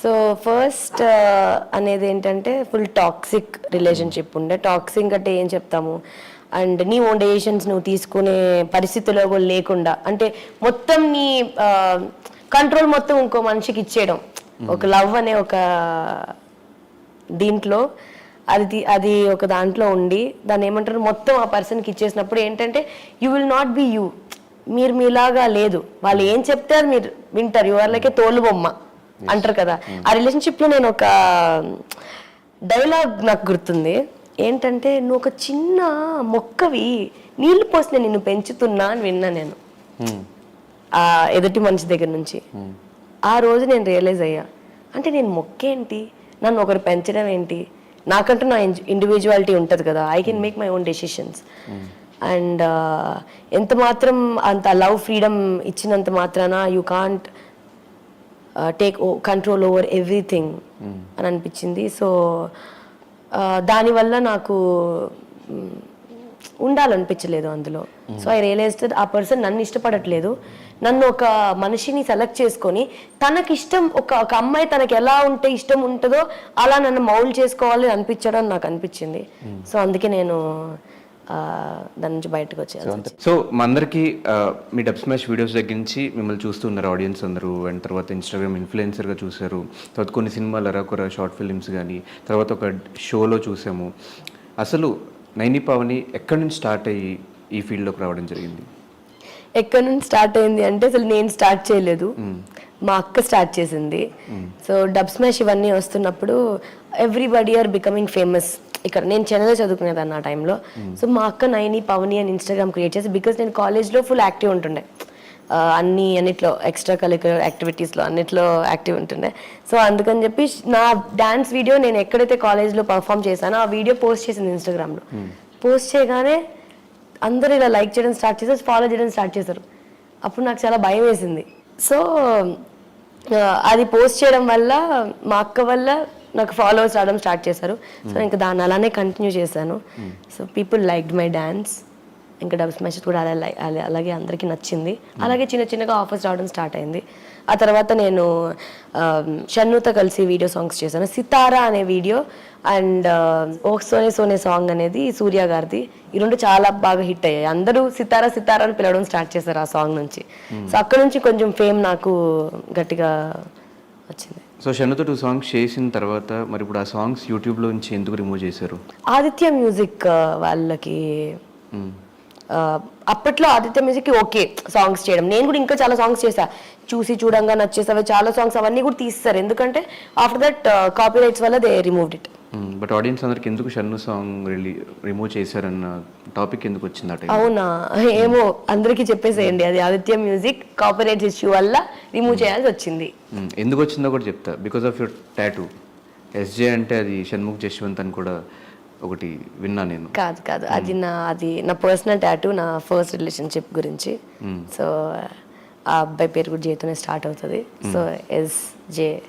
So first అనేది ఏంటంటే full toxic relationship ఉండే. టాక్సిక్ అంటే ఏం చెప్తాము? అండ్ నీ ఓన్ డెసిషన్స్ నువ్వు తీసుకునే పరిస్థితిలో కూడా లేకుండా. అంటే మొత్తం నీ కంట్రోల్ మొత్తం ఇంకో మనిషికి ఇచ్చేయడం. ఒక లవ్ అనే ఒక దీంట్లో అది అది ఒక దాంట్లో ఉండి దాన్ని ఏమంటారు? మొత్తం ఆ పర్సన్కి ఇచ్చేసినప్పుడు ఏంటంటే you will not be you మీరు మీలాగా లేదు. వాళ్ళు ఏం చెప్తే అది మీరు వింటారు. యువర్ లైక్ తోలు బొమ్మ అంటారు కదా. ఆ రిలేషన్షిప్లో నేను ఒక డైలాగ్ నాకు గుర్తుంది. ఏంటంటే నువ్వు ఒక చిన్న మొక్కవి నీళ్ళు పోసి నేను నిన్ను పెంచుతున్నా అని విన్నా నేను. Hmm. ఆ ఎదుటి మనిషి దగ్గర నుంచి. ఆ రోజు నేను రియలైజ్ అయ్యా అంటే నేను మొక్కేంటి? నన్ను ఒకరు పెంచడం ఏంటి? నాకంటూ నా ఇండివిజువాలిటీ ఉంటుంది కదా. I can make my own decisions and ఎంత మాత్రం అంత లవ్ ఫ్రీడమ్ ఇచ్చినంత మాత్రాన? You can't take control over everything అని అనిపించింది. సో దానివల్ల నాకు ఉండాలనిపించలేదు అందులో. సో ఐ రియలైజ్ ఆ పర్సన్ నన్ను ఇష్టపడట్లేదు. నన్ను ఒక మనిషిని సెలెక్ట్ చేసుకొని తనకి ఇష్టం ఒక ఒక అమ్మాయి తనకి ఎలా ఉంటే ఇష్టం ఉంటుందో అలా నన్ను మౌల్డ్ చేసుకోవాలి అనిపించడం నాకు అనిపించింది. సో అందుకే నేను దాని నుంచి బయటకు వచ్చాను సో మా అందరికీ మీ డబ్ స్మాష్ వీడియోస్ దగ్గర నుంచి మిమ్మల్ని చూస్తున్నారు ఆడియన్స్ అందరూ. అండ్ తర్వాత ఇన్స్టాగ్రామ్ ఇన్ఫ్లుయెన్సర్గా చూశారు. తర్వాత కొన్ని సినిమాలు అరకొర షార్ట్ ఫిలిమ్స్ కానీ తర్వాత ఒక షోలో చూసాము. అసలు నైని పావని ఎక్కడి నుంచి స్టార్ట్ అయ్యి ఈ ఫీల్డ్లోకి రావడం జరిగింది? ఎక్కడి నుంచి స్టార్ట్ అయింది అంటే అసలు నేను స్టార్ట్ చేయలేదు. మా అక్క స్టార్ట్ చేసింది. సో డబ్ స్మాష్ ఇవన్నీ వస్తున్నప్పుడు ఎవ్రీబడి ఆర్ బికమింగ్ ఫేమస్ ఇక్కడ నేను చెన్నైలో చదువుకునేదాన్ని ఆ టైంలో సో మా అక్క నైని పవని అని ఇన్స్టాగ్రామ్ క్రియేట్ చేసి బికాస్ నేను కాలేజ్లో ఫుల్ యాక్టివ్ ఉంటుండే. అన్ని అన్నిట్లో ఎక్స్ట్రా కరిక్యులర్ యాక్టివిటీస్లో అన్నిట్లో యాక్టివ్ ఉంటుండే. సో అందుకని చెప్పి నా డాన్స్ వీడియో నేను ఎక్కడైతే కాలేజ్లో పర్ఫామ్ చేశానో ఆ వీడియో పోస్ట్ చేసింది ఇన్స్టాగ్రామ్లో పోస్ట్ చేయగానే అందరూ ఇలా లైక్ చేయడం స్టార్ట్ చేశారు ఫాలో చేయడం స్టార్ట్ చేశారు. అప్పుడు నాకు చాలా భయం వేసింది. సో అది పోస్ట్ చేయడం వల్ల మా అక్క వల్ల నాకు ఫాలోవర్స్ రావడం స్టార్ట్ చేశారు. సో ఇంకా దాన్ని అలానే కంటిన్యూ చేశాను. So people liked my dance ఇంకా డబ్ స్మాష్ కూడా అలా అలాగే అందరికీ నచ్చింది. అలాగే చిన్న చిన్నగా ఆఫర్స్ రావడం స్టార్ట్ అయింది. ఆ తర్వాత నేను షన్నుతో కలిసి వీడియో సాంగ్స్ చేశాను. సితారా అనే video and oh Soane Soane song అనేది సూర్య గారిది. ఈ రెండు చాలా బాగా హిట్ అయ్యాయి. అందరూ సితారా సితారా అని పిలవడం స్టార్ట్ చేశారు ఆ సాంగ్ నుంచి. సో అక్కడ నుంచి కొంచెం ఫేమ్ నాకు గట్టిగా వచ్చింది. సో షన్నుతో టూ సాంగ్స్ చేసిన తర్వాత మరి ఇప్పుడు ఆ సాంగ్స్ యూట్యూబ్లో నుంచి ఎందుకు రిమూవ్ చేశారు? ఆదిత్య మ్యూజిక్ వాళ్ళకి అప్పట్లో ఆదిత్య మ్యూజిక్ ఓకే సాంగ్స్ చేయడం. నేను కూడా ఇంకా చాలా సాంగ్స్ చేశా. చూసి చూడంగా నచ్చేసావి చాలా సాంగ్స్ అవన్నీ కూడా తీస్తారు. ఎందుకంటే ఆఫ్టర్ దట్ కాపీ రైట్స్ వల్ల they removed it but audience అందరికి ఎందుకు షన్ను సాంగ్ రిలీ రిమూవ్ చేశారన్న టాపిక్ ఎందుకు వచ్చింది అవునా? ఏమో అందరికీ చెప్పేసేయండి. అది Aditya music copy rights issue వల్ల రిమూవ్ చేయాల్సి వచ్చింది. మ్మ్. ఎందుకు వచ్చిందో కూడా చెప్తా. Because of your tattoo SJ అంటే అది షణ్ముఖ్ జశ్వంత్ అని కూడా ఒకటి విన్నా నేను. కాదు కాదు. అది నా అది నా పర్సనల్ టాటూ నా ఫస్ట్ రిలేషన్షిప్ గురించి. సో ఆ అబ్బాయి పేరు కూడా జేతోనే స్టార్ట్ అవుతుంది. సో ఎస్ జే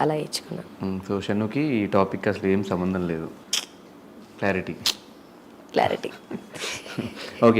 అలా ఇచ్చుకున్నాను. సో షన్నుకి ఈ టాపిక్ అసలు ఏం సంబంధం లేదు. క్లారిటీ. క్లారిటీ. ఓకే.